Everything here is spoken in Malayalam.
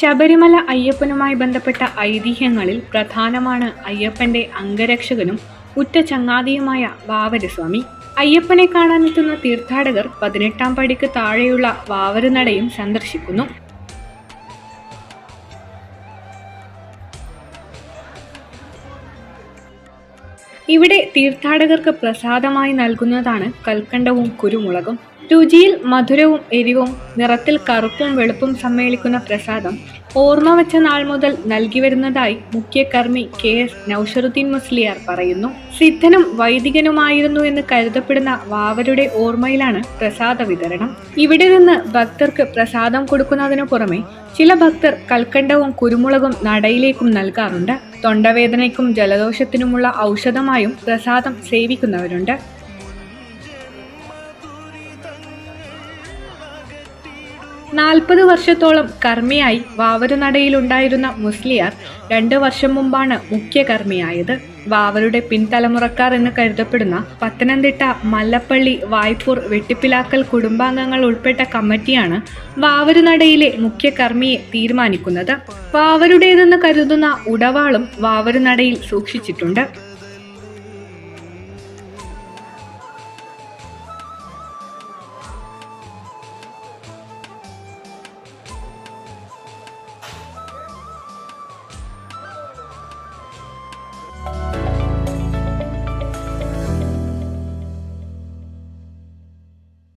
ശബരിമല അയ്യപ്പനുമായി ബന്ധപ്പെട്ട ഐതിഹ്യങ്ങളിൽ പ്രധാനമാണ് അയ്യപ്പന്റെ അംഗരക്ഷകനും ഉറ്റ ചങ്ങാതിയുമായ വാവരസ്വാമി. അയ്യപ്പനെ കാണാനെത്തുന്ന തീർത്ഥാടകർ പതിനെട്ടാം പടിക്ക് താഴെയുള്ള വാവരനടയും സന്ദർശിക്കുന്നു. ഇവിടെ തീർത്ഥാടകർക്ക് പ്രസാദമായി നൽകുന്നതാണ് കൽക്കണ്ടവും കുരുമുളകും. രുചിയിൽ മധുരവും എരിവും നിറത്തിൽ കറുപ്പും വെളുപ്പും സമ്മേളിക്കുന്ന പ്രസാദം ഓർമ്മ വെച്ച നാൾ മുതൽ നൽകി വരുന്നതായി മുഖ്യകർമ്മി കെ എസ് നൌഷറുദ്ദീൻ മുസ്ലിയാർ പറയുന്നു. സിദ്ധനും വൈദികനുമായിരുന്നു എന്ന് കരുതപ്പെടുന്ന വാവരുടെ ഓർമ്മയിലാണ് പ്രസാദ വിതരണം. ഇവിടെ നിന്ന് ഭക്തർക്ക് പ്രസാദം കൊടുക്കുന്നതിനു പുറമെ ചില ഭക്തർ കൽക്കണ്ടവും കുരുമുളകും നടയിലേക്കും നൽകാറുണ്ട്. തൊണ്ടവേദനയ്ക്കും ജലദോഷത്തിനുമുള്ള ഔഷധമായും പ്രസാദം സേവിക്കുന്നവരുണ്ട്. നാൽപ്പത് വർഷത്തോളം കർമ്മിയായി വാവരുനടയിലുണ്ടായിരുന്ന മുസ്ലിയാർ രണ്ട് വർഷം മുമ്പാണ് മുഖ്യ കർമ്മിയായത്. വാവരുടെ പിൻതലമുറക്കാർ എന്ന് കരുതപ്പെടുന്ന പത്തനംതിട്ട മല്ലപ്പള്ളി വായ്പൂർ വെട്ടിപ്പിലാക്കൽ കുടുംബാംഗങ്ങൾ ഉൾപ്പെട്ട കമ്മിറ്റിയാണ് വാവരുനടയിലെ മുഖ്യ കർമ്മിയെ തീരുമാനിക്കുന്നത്. വാവരുടേതെന്ന് കരുതുന്ന ഉടവാളും വാവരുനടയിൽ സൂക്ഷിച്ചിട്ടുണ്ട്.